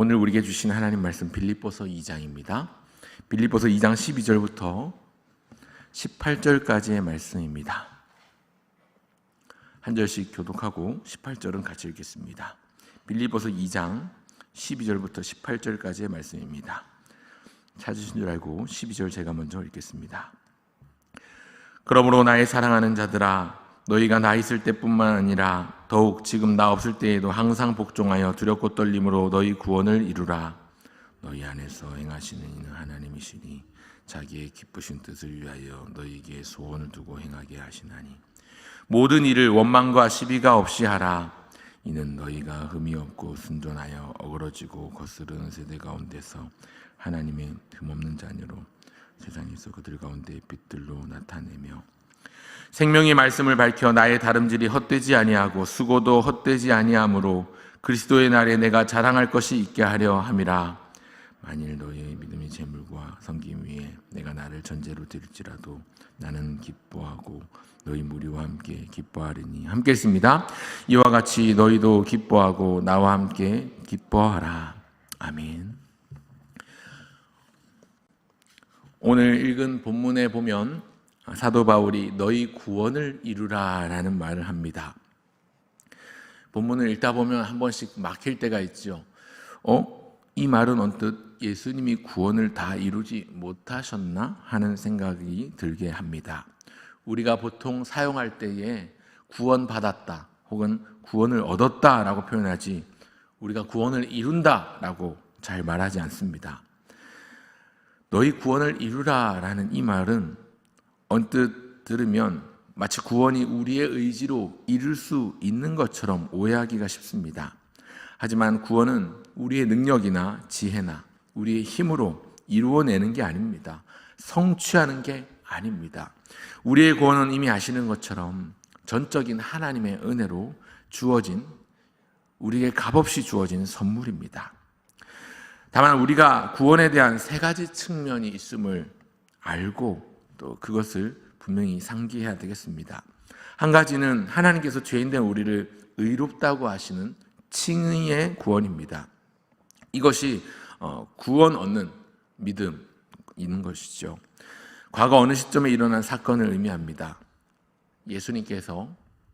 오늘 우리에게 주신 하나님 말씀 빌립보서 2장입니다. 빌립보서 2장 12절부터 18절까지의 말씀입니다. 한 절씩 교독하고 18절은 같이 읽겠습니다. 빌립보서 2장 12절부터 18절까지의 말씀입니다. 찾으신 줄 알고 12절 제가 먼저 읽겠습니다. 그러므로 나의 사랑하는 자들아 너희가 나 있을 때뿐만 아니라 더욱 지금 나 없을 때에도 항상 복종하여 두렵고 떨림으로 너희 구원을 이루라. 너희 안에서 행하시는 이는 하나님이시니 자기의 기쁘신 뜻을 위하여 너희에게 소원을 두고 행하게 하시나니 모든 일을 원망과 시비가 없이 하라. 이는 너희가 흠이 없고 순전하여 어그러지고 거스르는 세대 가운데서 하나님의 흠없는 자녀로 세상에서 그들 가운데 빛들로 나타내며 생명의 말씀을 밝혀 나의 다름질이 헛되지 아니하고 수고도 헛되지 아니하므로 그리스도의 날에 내가 자랑할 것이 있게 하려 함이라 만일 너희의 믿음이 재물과 섬김 위에 내가 나를 전제로 드릴지라도 나는 기뻐하고 너희 무리와 함께 기뻐하리니 함께 있습니다. 이와 같이 너희도 기뻐하고 나와 함께 기뻐하라. 아멘. 오늘 읽은 본문에 보면 사도 바울이 너희 구원을 이루라라는 말을 합니다. 본문을 읽다 보면 한 번씩 막힐 때가 있죠. 어? 이 말은 언뜻 예수님이 구원을 다 이루지 못하셨나 하는 생각이 들게 합니다. 우리가 보통 사용할 때에 구원받았다 혹은 구원을 얻었다라고 표현하지 우리가 구원을 이룬다라고 잘 말하지 않습니다. 너희 구원을 이루라라는 이 말은 언뜻 들으면 마치 구원이 우리의 의지로 이룰 수 있는 것처럼 오해하기가 쉽습니다. 하지만 구원은 우리의 능력이나 지혜나 우리의 힘으로 이루어내는 게 아닙니다. 성취하는 게 아닙니다. 우리의 구원은 이미 아시는 것처럼 전적인 하나님의 은혜로 주어진 우리에게 값없이 주어진 선물입니다. 다만 우리가 구원에 대한 세 가지 측면이 있음을 알고 또 그것을 분명히 상기해야 되겠습니다. 한 가지는 하나님께서 죄인된 우리를 의롭다고 하시는 칭의의 구원입니다. 이것이 어, 구원 얻는 믿음 있는 것이죠. 과거 어느 시점에 일어난 사건을 의미합니다. 예수님께서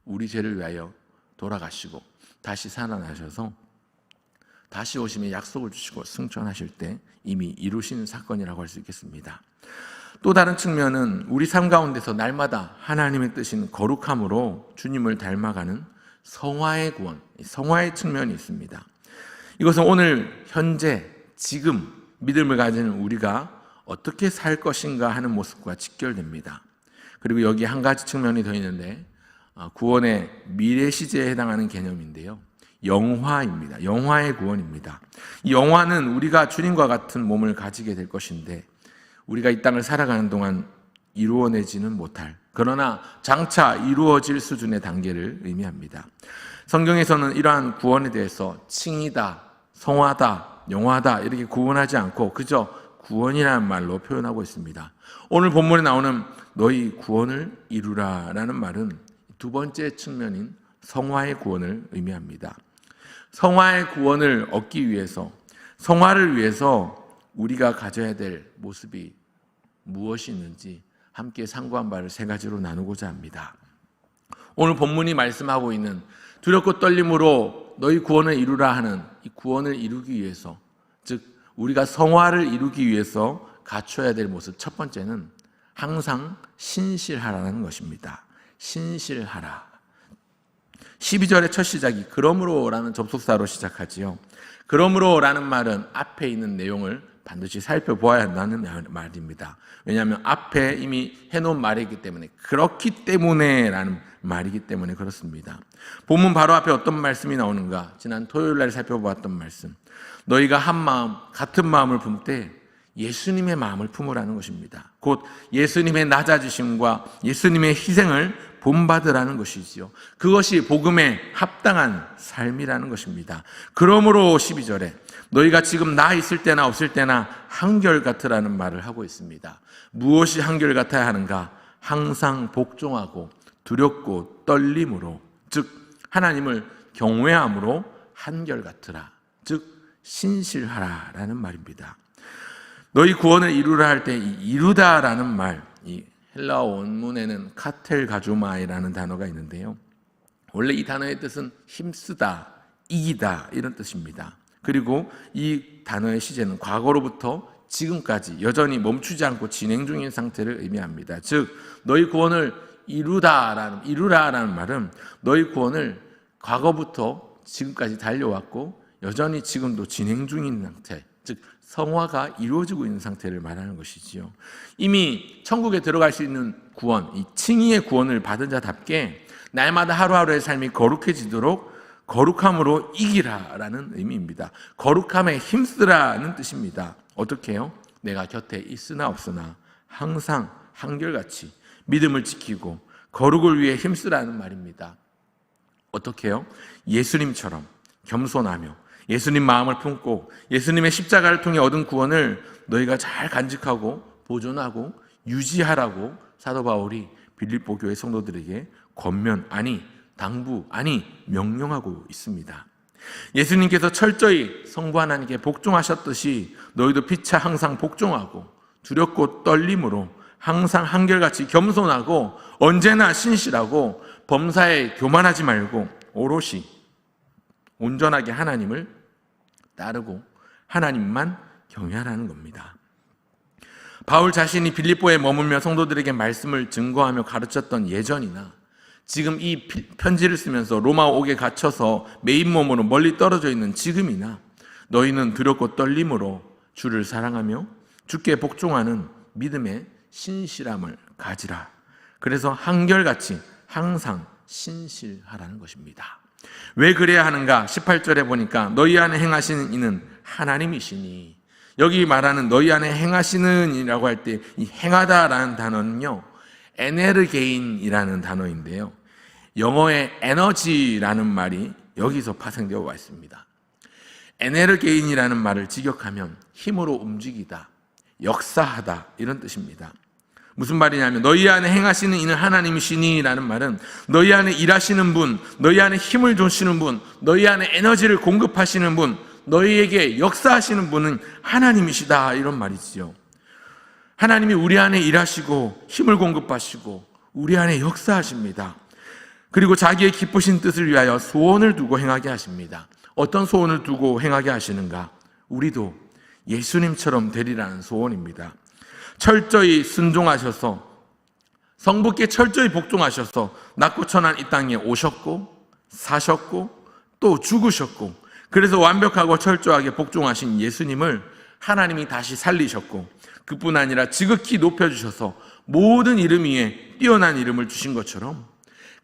우리 죄를 위하여 돌아가시고 다시 살아나셔서 다시 오시면 약속을 주시고 승천하실 때 이미 이루신 사건이라고 할 수 있겠습니다. 또 다른 측면은 우리 삶 가운데서 날마다 하나님의 뜻인 거룩함으로 주님을 닮아가는 성화의 구원, 성화의 측면이 있습니다. 이것은 오늘 현재 지금 믿음을 가지는 우리가 어떻게 살 것인가 하는 모습과 직결됩니다. 그리고 여기 한 가지 측면이 더 있는데 아, 구원의 미래 시제에 해당하는 개념인데요. 영화입니다. 영화의 구원입니다. 이 영화는 우리가 주님과 같은 몸을 가지게 될 것인데 우리가 이 땅을 살아가는 동안 이루어내지는 못할 그러나 장차 이루어질 수준의 단계를 의미합니다. 성경에서는 이러한 구원에 대해서 칭이다, 성화다, 영화다 이렇게 구분하지 않고 그저 구원이라는 말로 표현하고 있습니다. 오늘 본문에 나오는 너희 구원을 이루라라는 말은 두 번째 측면인 성화의 구원을 의미합니다. 성화의 구원을 얻기 위해서 성화를 위해서 우리가 가져야 될 모습이 무엇이 있는지 함께 상고한 바를 세 가지로 나누고자 합니다. 오늘 본문이 말씀하고 있는 두렵고 떨림으로 너희 구원을 이루라 하는 이 구원을 이루기 위해서 즉 우리가 성화를 이루기 위해서 갖춰야 될 모습 첫 번째는 항상 신실하라는 것입니다. 신실하라. 12절의 첫 시작이 그러므로라는 접속사로 시작하지요. 그러므로라는 말은 앞에 있는 내용을 반드시 살펴보아야 한다는 말입니다. 왜냐하면 앞에 이미 해놓은 말이기 때문에 그렇기 때문에라는 말이기 때문에 그렇습니다. 본문 바로 앞에 어떤 말씀이 나오는가? 지난 토요일 날 살펴보았던 말씀. 너희가 한 마음, 같은 마음을 품때 예수님의 마음을 품으라는 것입니다. 곧 예수님의 낮아지심과 예수님의 희생을 본받으라는 것이지요. 그것이 복음에 합당한 삶이라는 것입니다. 그러므로 12절에 너희가 지금 나 있을 때나 없을 때나 한결같으라는 말을 하고 있습니다. 무엇이 한결같아야 하는가? 항상 복종하고 두렵고 떨림으로 즉 하나님을 경외함으로 한결같으라. 즉 신실하라라는 말입니다. 너희 구원을 이루라 할 때 이루다라는 말, 이 헬라어 원문에는 카텔 가주마이라는 단어가 있는데요. 원래 이 단어의 뜻은 힘쓰다, 이기다 이런 뜻입니다. 그리고 이 단어의 시제는 과거로부터 지금까지 여전히 멈추지 않고 진행 중인 상태를 의미합니다. 즉 너희 구원을 이루다라는 이루라라는 말은 너희 구원을 과거부터 지금까지 달려왔고 여전히 지금도 진행 중인 상태, 즉 성화가 이루어지고 있는 상태를 말하는 것이지요. 이미 천국에 들어갈 수 있는 구원, 이 칭의의 구원을 받은 자답게 날마다 하루하루의 삶이 거룩해지도록 거룩함으로 이기라라는 의미입니다. 거룩함에 힘쓰라는 뜻입니다. 어떻게요? 내가 곁에 있으나 없으나 항상 한결같이 믿음을 지키고 거룩을 위해 힘쓰라는 말입니다. 어떻게요? 예수님처럼 겸손하며 예수님 마음을 품고 예수님의 십자가를 통해 얻은 구원을 너희가 잘 간직하고 보존하고 유지하라고 사도 바울이 빌립보 교회 성도들에게 권면 아니 당부 아니 명령하고 있습니다. 예수님께서 철저히 성부 하나님께 복종하셨듯이 너희도 피차 항상 복종하고 두렵고 떨림으로 항상 한결같이 겸손하고 언제나 신실하고 범사에 교만하지 말고 오롯이 온전하게 하나님을 따르고 하나님만 경외하라는 겁니다. 바울 자신이 빌립보에 머물며 성도들에게 말씀을 증거하며 가르쳤던 예전이나 지금 이 편지를 쓰면서 로마 옥에 갇혀서 메인 몸으로 멀리 떨어져 있는 지금이나 너희는 두렵고 떨림으로 주를 사랑하며 주께 복종하는 믿음의 신실함을 가지라. 그래서 한결같이 항상 신실하라는 것입니다. 왜 그래야 하는가? 18절에 보니까 너희 안에 행하시는 이는 하나님이시니 여기 말하는 너희 안에 행하시는 이라고 할 때 이 행하다라는 단어는요. 에네르게인이라는 단어인데요. 영어의 에너지라는 말이 여기서 파생되어 와 있습니다. 에네르게인이라는 말을 직역하면 힘으로 움직이다, 역사하다 이런 뜻입니다. 무슨 말이냐면 너희 안에 행하시는 이는 하나님이시니라는 말은 너희 안에 일하시는 분, 너희 안에 힘을 주시는 분, 너희 안에 에너지를 공급하시는 분, 너희에게 역사하시는 분은 하나님이시다 이런 말이지요. 하나님이 우리 안에 일하시고 힘을 공급하시고 우리 안에 역사하십니다. 그리고 자기의 기쁘신 뜻을 위하여 소원을 두고 행하게 하십니다. 어떤 소원을 두고 행하게 하시는가? 우리도 예수님처럼 되리라는 소원입니다. 철저히 순종하셔서 성부께 철저히 복종하셔서 낮고 천한 이 땅에 오셨고 사셨고 또 죽으셨고 그래서 완벽하고 철저하게 복종하신 예수님을 하나님이 다시 살리셨고 그뿐 아니라 지극히 높여주셔서 모든 이름 위에 뛰어난 이름을 주신 것처럼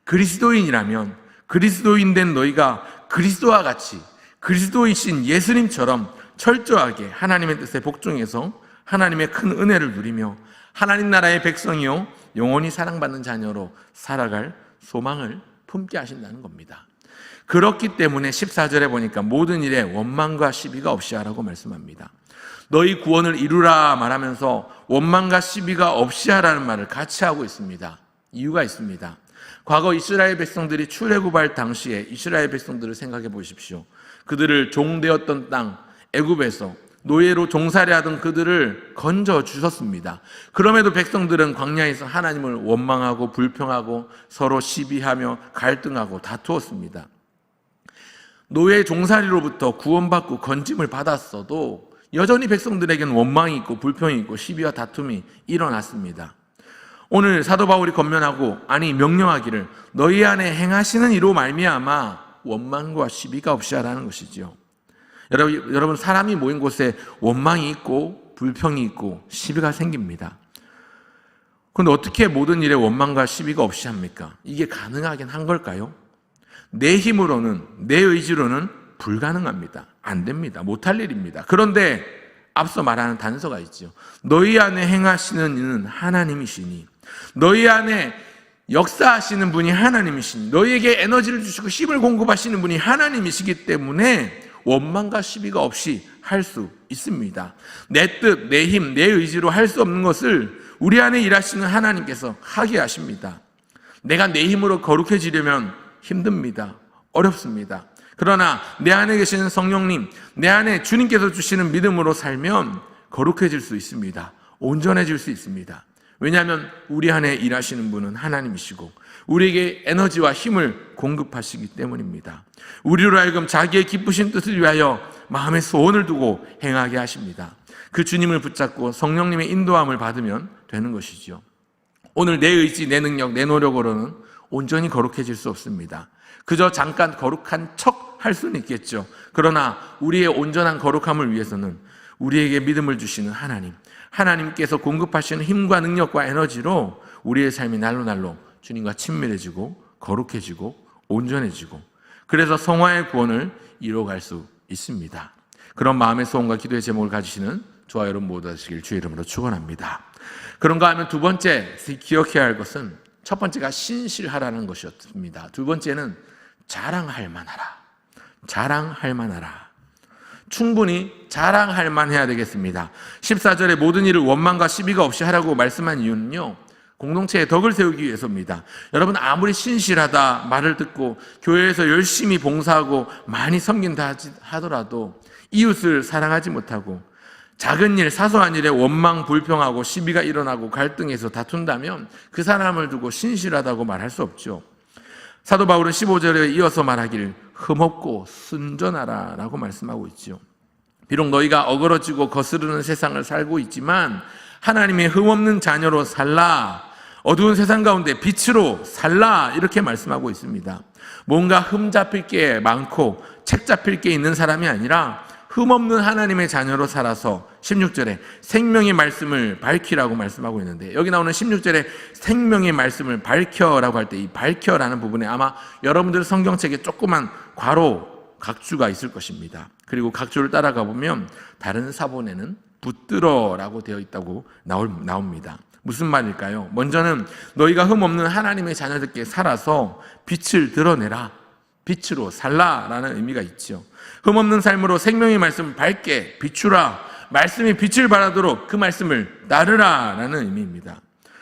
그리스도인이라면 그리스도인 된 너희가 그리스도와 같이 그리스도이신 예수님처럼 철저하게 하나님의 뜻에 복종해서 하나님의 큰 은혜를 누리며 하나님 나라의 백성이요 영원히 사랑받는 자녀로 살아갈 소망을 품게 하신다는 겁니다. 그렇기 때문에 14절에 보니까 모든 일에 원망과 시비가 없이 하라고 말씀합니다. 너희 구원을 이루라 말하면서 원망과 시비가 없이 하라는 말을 같이 하고 있습니다. 이유가 있습니다. 과거 이스라엘 백성들이 출애굽할 당시에 이스라엘 백성들을 생각해 보십시오. 그들을 종되었던 땅 애굽에서 노예로 종살이하던 그들을 건져 주셨습니다. 그럼에도 백성들은 광야에서 하나님을 원망하고 불평하고 서로 시비하며 갈등하고 다투었습니다. 노예 종살이로부터 구원받고 건짐을 받았어도 여전히 백성들에게는 원망이 있고 불평이 있고 시비와 다툼이 일어났습니다. 오늘 사도 바울이 건면하고 아니 명령하기를 너희 안에 행하시는 이로 말미암아 원망과 시비가 없이 하라는 것이지요. 여러분, 여러분 사람이 모인 곳에 원망이 있고 불평이 있고 시비가 생깁니다. 그런데 어떻게 모든 일에 원망과 시비가 없이 합니까? 이게 가능하긴 한 걸까요? 내 힘으로는 내 의지로는 불가능합니다. 안 됩니다. 못할 일입니다. 그런데 앞서 말하는 단서가 있죠. 너희 안에 행하시는 이는 하나님이시니 너희 안에 역사하시는 분이 하나님이시니 너희에게 에너지를 주시고 힘을 공급하시는 분이 하나님이시기 때문에 원망과 시비가 없이 할 수 있습니다. 내 뜻, 내 힘, 내 의지로 할 수 없는 것을 우리 안에 일하시는 하나님께서 하게 하십니다. 내가 내 힘으로 거룩해지려면 힘듭니다. 어렵습니다. 그러나 내 안에 계시는 성령님, 내 안에 주님께서 주시는 믿음으로 살면 거룩해질 수 있습니다. 온전해질 수 있습니다. 왜냐하면 우리 안에 일하시는 분은 하나님이시고 우리에게 에너지와 힘을 공급하시기 때문입니다. 우리로 하여금 자기의 기쁘신 뜻을 위하여 마음의 소원을 두고 행하게 하십니다. 그 주님을 붙잡고 성령님의 인도함을 받으면 되는 것이죠. 오늘 내 의지, 내 능력, 내 노력으로는 온전히 거룩해질 수 없습니다. 그저 잠깐 거룩한 척 할 수는 있겠죠. 그러나 우리의 온전한 거룩함을 위해서는 우리에게 믿음을 주시는 하나님, 하나님께서 공급하시는 힘과 능력과 에너지로 우리의 삶이 날로 날로 주님과 친밀해지고 거룩해지고 온전해지고 그래서 성화의 구원을 이루어갈 수 있습니다. 그런 마음의 소원과 기도의 제목을 가지시는 저와 여러분 모두 되시길 주의 이름으로 축원합니다. 그런가 하면 두 번째 기억해야 할 것은 첫 번째가 신실하라는 것이었습니다. 두 번째는 자랑할 만하라. 자랑할 만하라. 충분히 자랑할 만해야 되겠습니다. 14절에 모든 일을 원망과 시비가 없이 하라고 말씀한 이유는요. 공동체의 덕을 세우기 위해서입니다. 여러분 아무리 신실하다 말을 듣고 교회에서 열심히 봉사하고 많이 섬긴다 하더라도 이웃을 사랑하지 못하고 작은 일, 사소한 일에 원망, 불평하고 시비가 일어나고 갈등해서 다툰다면 그 사람을 두고 신실하다고 말할 수 없죠. 사도 바울은 15절에 이어서 말하길 흠없고 순전하라 라고 말씀하고 있죠. 비록 너희가 어그러지고 거스르는 세상을 살고 있지만 하나님의 흠없는 자녀로 살라 어두운 세상 가운데 빛으로 살라 이렇게 말씀하고 있습니다. 뭔가 흠 잡힐 게 많고 책 잡힐 게 있는 사람이 아니라 흠 없는 하나님의 자녀로 살아서 16절에 생명의 말씀을 밝히라고 말씀하고 있는데 여기 나오는 16절에 생명의 말씀을 밝혀라고 할 때 이 밝혀라는 부분에 아마 여러분들 성경책에 조그만 괄호 각주가 있을 것입니다. 그리고 각주를 따라가 보면 다른 사본에는 붙들어라고 되어 있다고 나옵니다. 무슨 말일까요? 먼저는 너희가 흠없는 하나님의 자녀들께 살아서 빛을 드러내라. 빛으로 살라라는 의미가 있죠. 흠없는 삶으로 생명의 말씀을 밝게 비추라. 말씀이 빛을 발하도록 그 말씀을 따르라라는 의미입니다.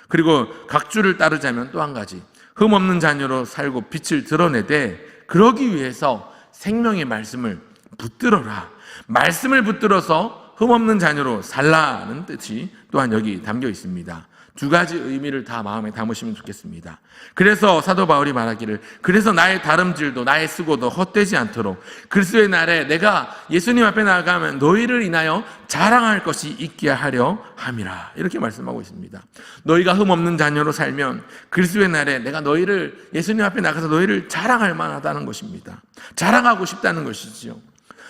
그리고 각주를 따르자면 또 한 가지. 흠없는 자녀로 살고 빛을 드러내되 그러기 위해서 생명의 말씀을 붙들어라. 말씀을 붙들어서 흠없는 자녀로 살라는 뜻이 또한 여기 담겨 있습니다. 두 가지 의미를 다 마음에 담으시면 좋겠습니다. 그래서 사도 바울이 말하기를 그래서 나의 다름질도 나의 수고도 헛되지 않도록 그리스도의 날에 내가 예수님 앞에 나가면 너희를 인하여 자랑할 것이 있게 하려 함이라 이렇게 말씀하고 있습니다. 너희가 흠 없는 자녀로 살면 그리스도의 날에 내가 너희를 예수님 앞에 나가서 너희를 자랑할 만하다는 것입니다. 자랑하고 싶다는 것이지요.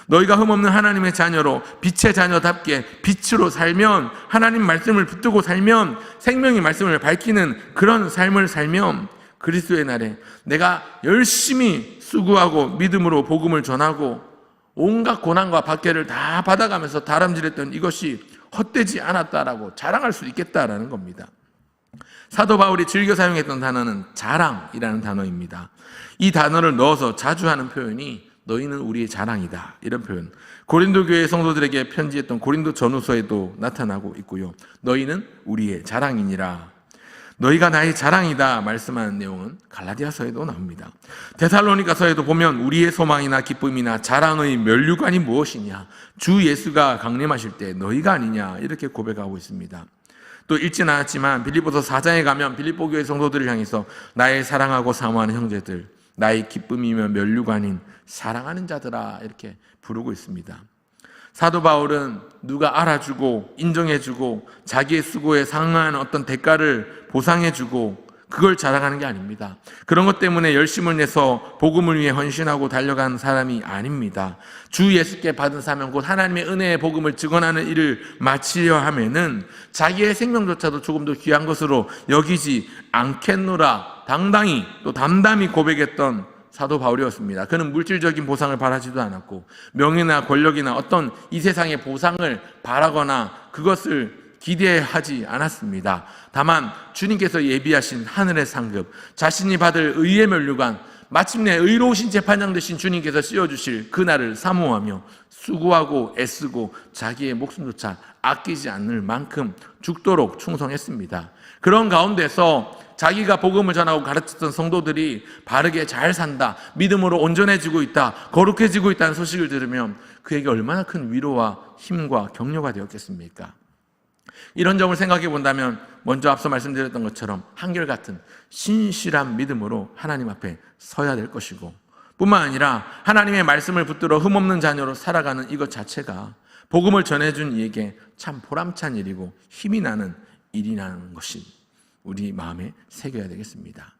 너희가 흠없는 하나님의 자녀로 빛의 자녀답게 빛으로 살면 하나님 말씀을 붙들고 살면 생명의 말씀을 밝히는 그런 삶을 살면 그리스도의 날에 내가 열심히 수고하고 믿음으로 복음을 전하고 온갖 고난과 박해를 다 받아가면서 다람질했던 이것이 헛되지 않았다라고 자랑할 수 있겠다라는 겁니다. 사도 바울이 즐겨 사용했던 단어는 자랑이라는 단어입니다. 이 단어를 넣어서 자주 하는 표현이 너희는 우리의 자랑이다. 이런 표현. 고린도 교회 성도들에게 편지했던 고린도 전후서에도 나타나고 있고요. 너희는 우리의 자랑이니라. 너희가 나의 자랑이다 말씀하는 내용은 갈라디아서에도 나옵니다. 데살로니가서에도 보면 우리의 소망이나 기쁨이나 자랑의 면류관이 무엇이냐? 주 예수가 강림하실 때 너희가 아니냐? 이렇게 고백하고 있습니다. 또 읽진 않았지만 빌립보서 4장에 가면 빌립보 교회 성도들을 향해서 나의 사랑하고 사모하는 형제들 나의 기쁨이며 면류관인 사랑하는 자들아 이렇게 부르고 있습니다. 사도 바울은 누가 알아주고 인정해주고 자기의 수고에 상응한 어떤 대가를 보상해주고 그걸 자랑하는 게 아닙니다. 그런 것 때문에 열심을 내서 복음을 위해 헌신하고 달려간 사람이 아닙니다. 주 예수께 받은 사명 곧 하나님의 은혜의 복음을 증언하는 일을 마치려 하면은 자기의 생명조차도 조금 더 귀한 것으로 여기지 않겠노라 당당히 또 담담히 고백했던 사도 바울이었습니다. 그는 물질적인 보상을 바라지도 않았고 명예나 권력이나 어떤 이 세상의 보상을 바라거나 그것을 기대하지 않았습니다. 다만 주님께서 예비하신 하늘의 상급, 자신이 받을 의의 면류관, 마침내 의로우신 재판장 되신 주님께서 씌워주실 그날을 사모하며 수고하고 애쓰고 자기의 목숨조차 아끼지 않을 만큼 죽도록 충성했습니다. 그런 가운데서 자기가 복음을 전하고 가르쳤던 성도들이 바르게 잘 산다, 믿음으로 온전해지고 있다, 거룩해지고 있다는 소식을 들으면 그에게 얼마나 큰 위로와 힘과 격려가 되었겠습니까? 이런 점을 생각해 본다면 먼저 앞서 말씀드렸던 것처럼 한결같은 신실한 믿음으로 하나님 앞에 서야 될 것이고 뿐만 아니라 하나님의 말씀을 붙들어 흠없는 자녀로 살아가는 이것 자체가 복음을 전해준 이에게 참 보람찬 일이고 힘이 나는 일이라는 것이 우리 마음에 새겨야 되겠습니다.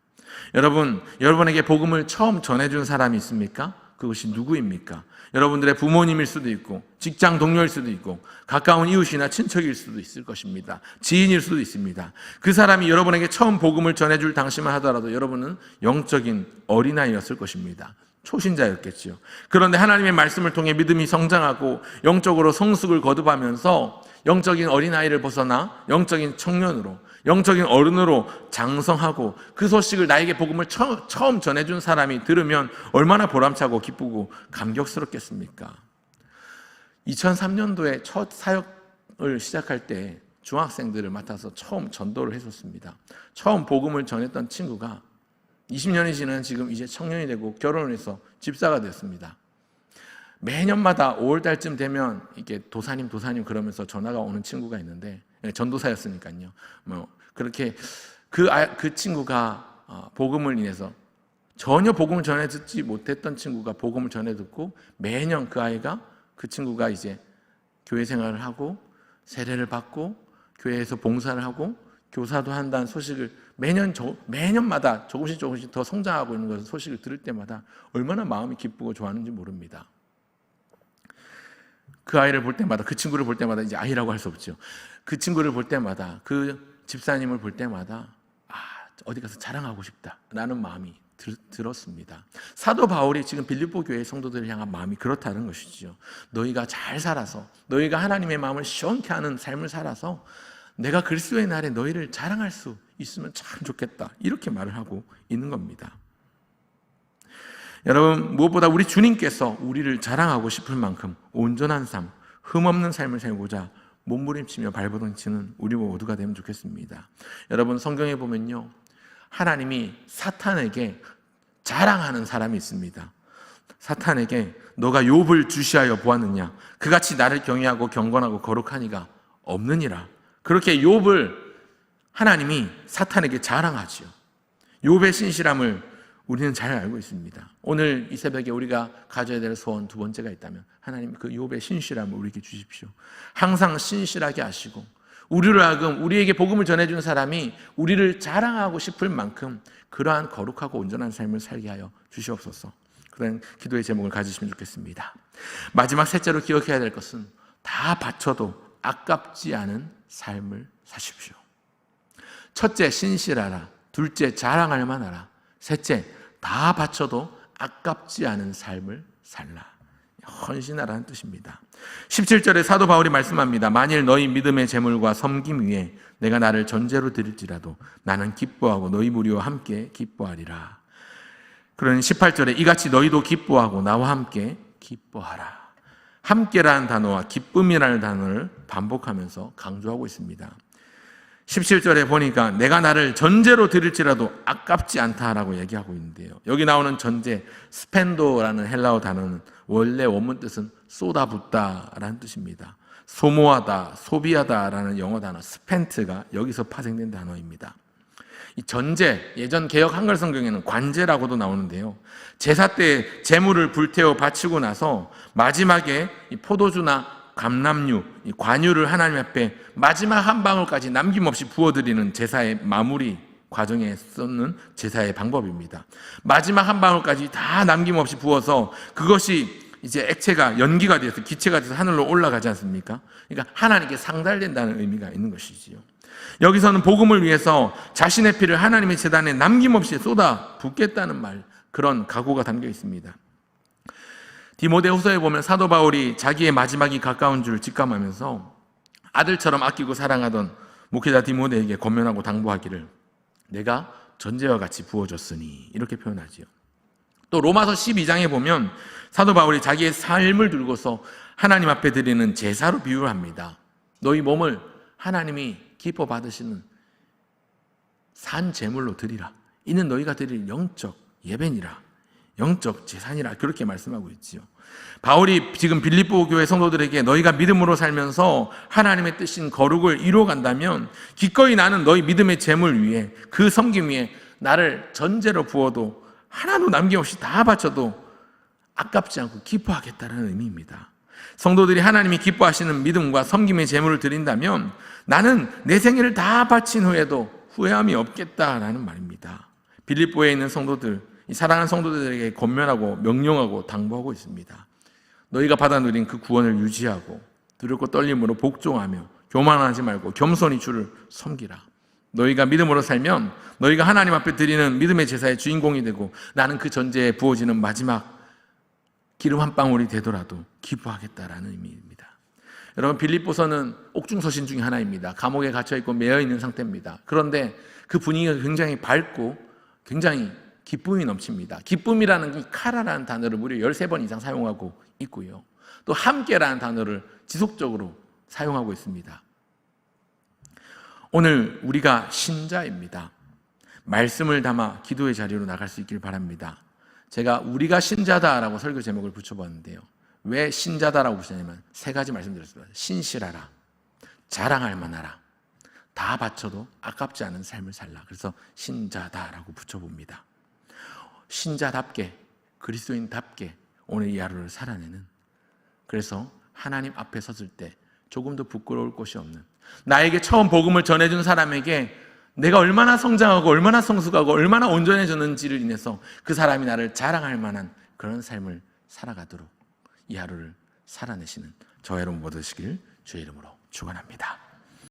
여러분, 여러분에게 복음을 처음 전해준 사람이 있습니까? 그것이 누구입니까? 여러분들의 부모님일 수도 있고, 직장 동료일 수도 있고, 가까운 이웃이나 친척일 수도 있을 것입니다. 지인일 수도 있습니다. 그 사람이 여러분에게 처음 복음을 전해줄 당시만 하더라도 여러분은 영적인 어린아이였을 것입니다. 초신자였겠지요. 그런데 하나님의 말씀을 통해 믿음이 성장하고 영적으로 성숙을 거듭하면서 영적인 어린아이를 벗어나 영적인 청년으로 영적인 어른으로 장성하고 그 소식을 나에게 복음을 처, 처음 전해준 사람이 들으면 얼마나 보람차고 기쁘고 감격스럽겠습니까? 2003년도에 첫 사역을 시작할 때 중학생들을 맡아서 처음 전도를 했었습니다. 처음 복음을 전했던 친구가 20년이 지난 지금 이제 청년이 되고 결혼을 해서 집사가 됐습니다. 매년마다 5월 달쯤 되면 이게 도사님 도사님 그러면서 전화가 오는 친구가 있는데 예, 전도사였으니까요. 뭐 그렇게 그, 아, 그 친구가 어, 복음을 인해서 전혀 복음을 전해 듣지 못했던 친구가 복음을 전해 듣고 매년 그 아이가 그 친구가 이제 교회 생활을 하고 세례를 받고 교회에서 봉사를 하고 교사도 한다는 소식을 매년 저, 매년마다 조금씩 조금씩 더 성장하고 있는 것을 소식을 들을 때마다 얼마나 마음이 기쁘고 좋아하는지 모릅니다. 그 아이를 볼 때마다 그 친구를 볼 때마다 이제 아이라고 할 수 없죠. 그 친구를 볼 때마다 그 집사님을 볼 때마다 아 어디 가서 자랑하고 싶다라는 마음이 들, 들었습니다. 사도 바울이 지금 빌립보 교회 성도들을 향한 마음이 그렇다는 것이죠. 너희가 잘 살아서 너희가 하나님의 마음을 시원케 하는 삶을 살아서 내가 그리스도의 날에 너희를 자랑할 수 있으면 참 좋겠다. 이렇게 말을 하고 있는 겁니다. 여러분, 무엇보다 우리 주님께서 우리를 자랑하고 싶을 만큼 온전한 삶, 흠없는 삶을 살고자 몸부림치며 발버둥치는 우리 모두가 되면 좋겠습니다. 여러분, 성경에 보면요. 하나님이 사탄에게 자랑하는 사람이 있습니다. 사탄에게 너가 욥을 주시하여 보았느냐? 그같이 나를 경외하고 경건하고 거룩하니가 없느니라. 그렇게 욥을 하나님이 사탄에게 자랑하지요. 욥의 신실함을 우리는 잘 알고 있습니다. 오늘 이 새벽에 우리가 가져야 될 소원 두 번째가 있다면 하나님 그 욥의 신실함을 우리에게 주십시오. 항상 신실하게 하시고 우리를 하금 우리에게 복음을 전해주는 사람이 우리를 자랑하고 싶을 만큼 그러한 거룩하고 온전한 삶을 살게 하여 주시옵소서. 그런 기도의 제목을 가지시면 좋겠습니다. 마지막 셋째로 기억해야 될 것은 다 바쳐도 아깝지 않은 삶을 사십시오. 첫째 신실하라. 둘째 자랑할 만하라. 셋째 다 바쳐도 아깝지 않은 삶을 살라. 헌신하라는 뜻입니다. 17절에 사도 바울이 말씀합니다. 만일 너희 믿음의 재물과 섬김 위에 내가 나를 전제로 드릴지라도 나는 기뻐하고 너희 무리와 함께 기뻐하리라. 그러니 18절에 이같이 너희도 기뻐하고 나와 함께 기뻐하라. 함께라는 단어와 기쁨이라는 단어를 반복하면서 강조하고 있습니다. 17절에 보니까 내가 나를 전제로 드릴지라도 아깝지 않다라고 얘기하고 있는데요. 여기 나오는 전제, 스펜도라는 헬라어 단어는 원래 원문 뜻은 쏟아붓다라는 뜻입니다. 소모하다, 소비하다라는 영어 단어 스펜트가 여기서 파생된 단어입니다. 이 전제, 예전 개혁 한글 성경에는 관제라고도 나오는데요. 제사 때 재물을 불태워 바치고 나서 마지막에 포도주나 감람류, 관유를 하나님 앞에 마지막 한 방울까지 남김없이 부어드리는 제사의 마무리 과정에 쓰는 제사의 방법입니다. 마지막 한 방울까지 다 남김없이 부어서 그것이 이제 액체가 연기가 돼서 기체가 돼서 하늘로 올라가지 않습니까? 그러니까 하나님께 상달된다는 의미가 있는 것이지요. 여기서는 복음을 위해서 자신의 피를 하나님의 재단에 남김없이 쏟아 붓겠다는 말, 그런 각오가 담겨 있습니다. 디모데후서에 보면 사도 바울이 자기의 마지막이 가까운 줄 직감하면서 아들처럼 아끼고 사랑하던 목회자 디모데에게 권면하고 당부하기를 내가 전제와 같이 부어줬으니 이렇게 표현하지요. 또 로마서 12장에 보면 사도 바울이 자기의 삶을 들고서 하나님 앞에 드리는 제사로 비유를 합니다. 너희 몸을 하나님이 기뻐 받으시는 산 제물로 드리라. 이는 너희가 드릴 영적 예배니라. 영적 재산이라 그렇게 말씀하고 있지요. 바울이 지금 빌립보 교회 성도들에게 너희가 믿음으로 살면서 하나님의 뜻인 거룩을 이루어 간다면 기꺼이 나는 너희 믿음의 재물 위에 그 섬김 위에 나를 전제로 부어도 하나도 남김없이 다 바쳐도 아깝지 않고 기뻐하겠다는 의미입니다. 성도들이 하나님이 기뻐하시는 믿음과 섬김의 제물을 드린다면 나는 내 생애를 다 바친 후에도 후회함이 없겠다라는 말입니다. 빌립보에 있는 성도들, 이 사랑하는 성도들에게 권면하고 명령하고 당부하고 있습니다. 너희가 받아 누린 그 구원을 유지하고 두렵고 떨림으로 복종하며 교만하지 말고 겸손히 주를 섬기라. 너희가 믿음으로 살면 너희가 하나님 앞에 드리는 믿음의 제사의 주인공이 되고 나는 그 전제에 부어지는 마지막 기름 한 방울이 되더라도 기뻐하겠다라는 의미입니다. 여러분 빌립보서는 옥중서신 중에 하나입니다. 감옥에 갇혀 있고 매여 있는 상태입니다. 그런데 그 분위기가 굉장히 밝고 굉장히 기쁨이 넘칩니다. 기쁨이라는 이 카라라는 단어를 무려 13번 이상 사용하고 있고요. 또 함께라는 단어를 지속적으로 사용하고 있습니다. 오늘 우리가 신자입니다. 말씀을 담아 기도의 자리로 나갈 수 있길 바랍니다. 제가 우리가 신자다라고 설교 제목을 붙여봤는데요. 왜 신자다라고 붙였냐면 세 가지 말씀드렸습니다. 신실하라, 자랑할 만하라, 다 바쳐도 아깝지 않은 삶을 살라. 그래서 신자다라고 붙여봅니다. 신자답게 그리스도인답게 오늘 이 하루를 살아내는 그래서 하나님 앞에 섰을 때 조금도 부끄러울 곳이 없는 나에게 처음 복음을 전해준 사람에게 내가 얼마나 성장하고 얼마나 성숙하고 얼마나 온전해졌는지를 인해서 그 사람이 나를 자랑할 만한 그런 삶을 살아가도록 이 하루를 살아내시는 저 여러분 모두시길 주의 이름으로 축원합니다.